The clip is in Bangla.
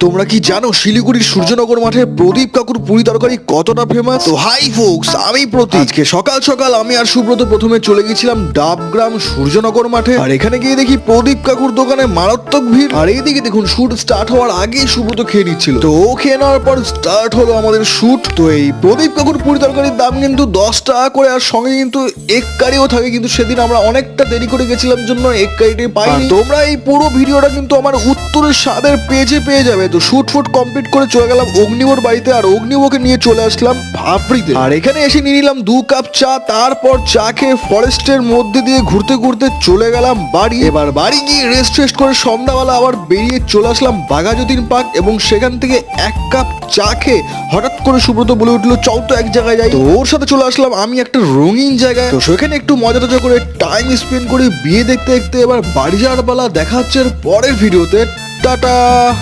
তোমরা কি জানো শিলিগুড়ির সূর্যনগর মাঠে প্রদীপ কাকুর পুরি তরকারি কতটা ফেমাস তো হাই ফোক্স আমি প্রতীক। আজকে সকাল সকাল আমি আর সুব্রত প্রথমে চলে গেছিলাম ডাবগ্রাম সূর্যনগর মাঠে। আর এখানে গিয়ে দেখি প্রদীপ কাকুর দোকানে মারাত্মক ভিড়। আর এইদিকে দেখুন শুট স্টার্ট হওয়ার আগেই সুব্রত খেয়ে নিচ্ছিল। তো ও খেয়ে নেওয়ার পর স্টার্ট হলো আমাদের শুট তো এই প্রদীপ কাকুর পুরি তরকারির দাম কিন্তু দশ টাকা করে, আর সঙ্গে কিন্তু এক কারিও থাকে, কিন্তু সেদিন আমরা অনেকটা দেরি করে গেছিলাম, জন্য এক কারিটি পাইনি। তোমরা এই পুরো ভিডিওটা কিন্তু আমার উত্তরের স্বাদের পেজে পেয়ে যাবে। তো শুট ফুট কমপ্লিট করে চলে গেলাম অগ্নিবর বাড়িতে আর অগ্নিবকে নিয়ে চলে আসলাম ভাবরিতে আর এখানে এসে নিয়ে নিলাম দু কাপ চা, তারপর চা খেয়ে ফরেস্টের মধ্যে দিয়ে ঘুরতে ঘুরতে চলে গেলাম বাড়ি। এবার বাড়ি গিয়ে রেস্ট টেস্ট করে সন্ধ্যাবেলা আবার বেরিয়ে চলে আসলাম বাঘাযতীন পার্ক এবং সেখান থেকে এক কাপ চা খেয়ে হঠাৎ করে সুব্রত বলে উঠল চল তো এক জায়গায় যাই। তো ওর সাথে চলে আসলাম আমি একটা রঙিন জায়গায়। তো সেখানে একটু মজা টজা করে টাইম স্পেন্ড করে বিয়ে দেখতে দেখতে এবার বাড়ি যাওয়ার বেলা দেখা হচ্ছে পরের ভিডিওতে। টাটা!